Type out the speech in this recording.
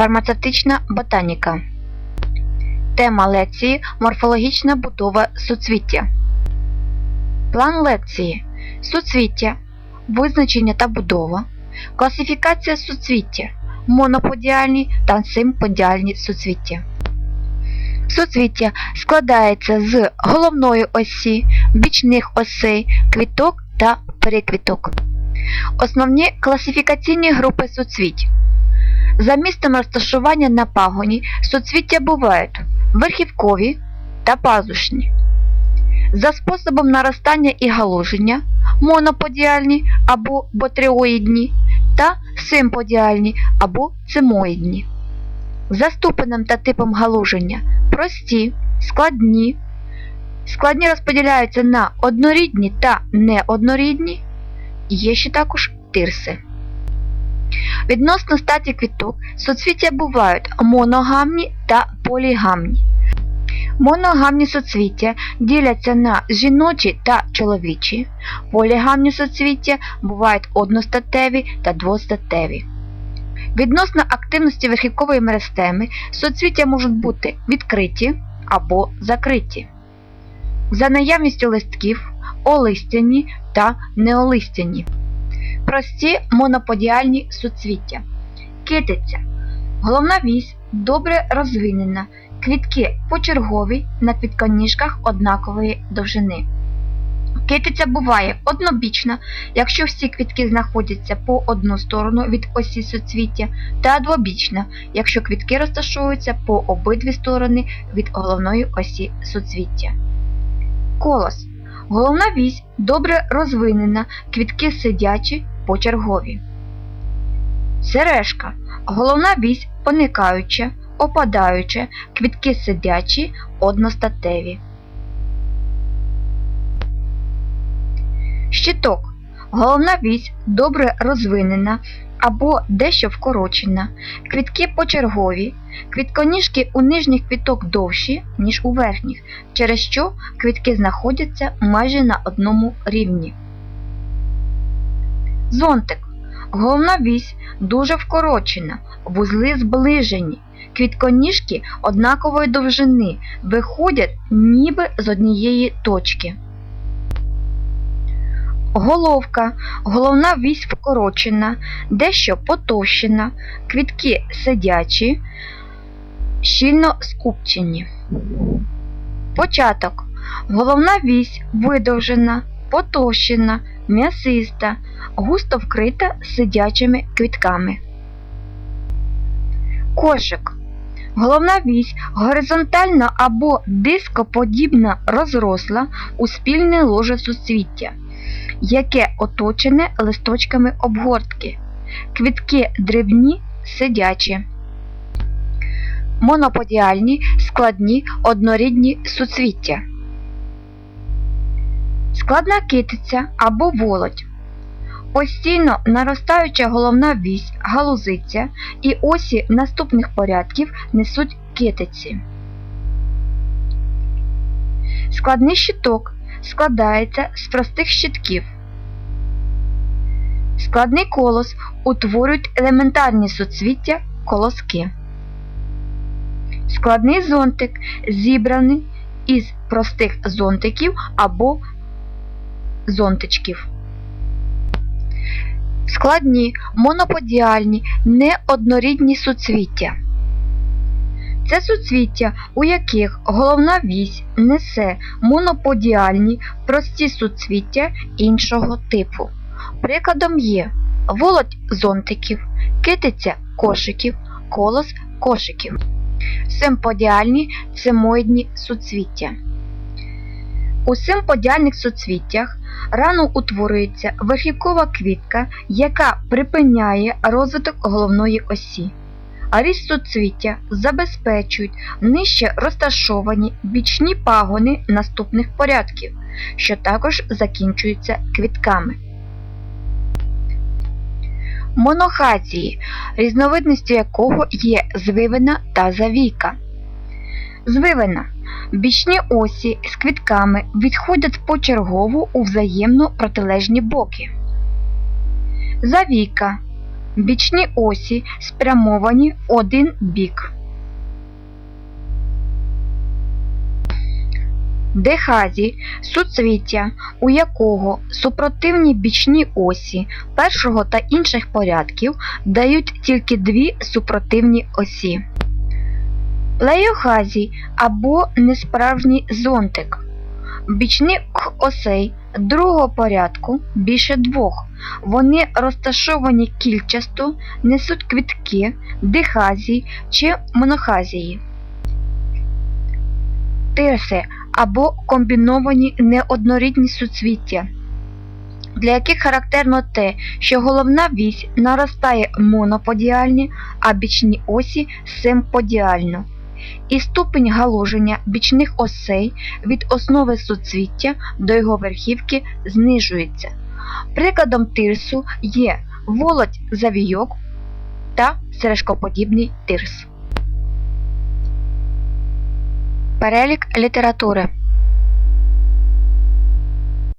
Фармацевтична ботаніка. Тема лекції Морфологічна будова суцвіття. План лекції Суцвіття. Визначення та будова. Класифікація суцвіття. Моноподіальні та симподіальні суцвіття. Суцвіття складається з головної осі, бічних осей, квіток та переквіток. Основні класифікаційні групи суцвіть. За місцем розташування на пагоні суцвіття бувають верхівкові та пазушні. За способом наростання і галуження моноподіальні або ботреоїдні та симподіальні або цимоїдні. За ступенем та типом галуження прості, складні. Складні розподіляються на однорідні та неоднорідні. Є ще також тирси. Відносно статі квіток суцвіття бувають моногамні та полігамні. Моногамні суцвіття діляться на жіночі та чоловічі. Полігамні суцвіття бувають одностатеві та двостатеві. Відносно активності верхівкової меристеми суцвіття можуть бути відкриті або закриті. За наявністю листків олистяні та неолистяні. Прості моноподіальні суцвіття. Китиця. Головна вісь добре розвинена. Квітки почергові на квітконіжках однакової довжини. Китиця буває однобічна, якщо всі квітки знаходяться по одну сторону від осі суцвіття, та двобічна, якщо квітки розташовуються по обидві сторони від головної осі суцвіття. Колос. Головна вісь добре розвинена, квітки сидячі почергові. Сережка. Головна вісь поникаюча, опадаюча, квітки сидячі, одностатеві. Щиток. Головна вісь добре розвинена або дещо вкорочена, квітки почергові, квітконіжки у нижніх квіток довші, ніж у верхніх, через що квітки знаходяться майже на одному рівні. Зонтик. Головна вісь дуже вкорочена, вузли зближені, квітконіжки однакової довжини виходять ніби з однієї точки. Головка, головна вісь вкорочена, дещо потовщена, квітки сидячі, щільно скупчені. Початок. Головна вісь видовжена, потовщена, м'ясиста, густо вкрита сидячими квітками. Кошик. Головна вісь горизонтальна або дископодібна розросла у спільне ложе суцвіття, яке оточене листочками обгортки. Квітки дрібні, сидячі. Моноподіальні, складні, однорідні суцвіття. Складна китиця або волоть. Постійно наростаюча головна вісь, галузиця і осі наступних порядків несуть китиці. Складний щиток складається з простих щитків. Складний колос утворюють елементарні суцвіття колоски. Складний зонтик зібраний із простих зонтиків або зонтичків. Складні, моноподіальні, неоднорідні суцвіття. Це суцвіття, у яких головна вісь несе моноподіальні прості суцвіття іншого типу. Прикладом є волоть зонтиків, китиця кошиків, колос кошиків, симподіальні цимоїдні суцвіття. У симподіальних суцвіттях рано утворюється верхівкова квітка, яка припиняє розвиток головної осі. А ріст забезпечують нижче розташовані бічні пагони наступних порядків, що також закінчуються квітками. Монохації, різновидністю якого є звивина та завійка. Звивина Бічні осі з квітками відходять почергово у взаємно протилежні боки. Завійка Бічні осі спрямовані один бік. Дехазі суцвіття, у якого супротивні бічні осі першого та інших порядків дають тільки дві супротивні осі. Леохазі або несправжній зонтик. Бічних осей другого порядку більше двох. Вони розташовані кільчасто, несуть квітки, дихазії чи монохазії. Тирси або комбіновані неоднорідні суцвіття, для яких характерно те, що головна вісь наростає моноподіальні, а бічні осі симподіально. І ступень галоження бічних осей від основи суцвіття до його верхівки знижується. Прикладом тирсу є володь завійок та сережкоподібний тирс. Перелік літератури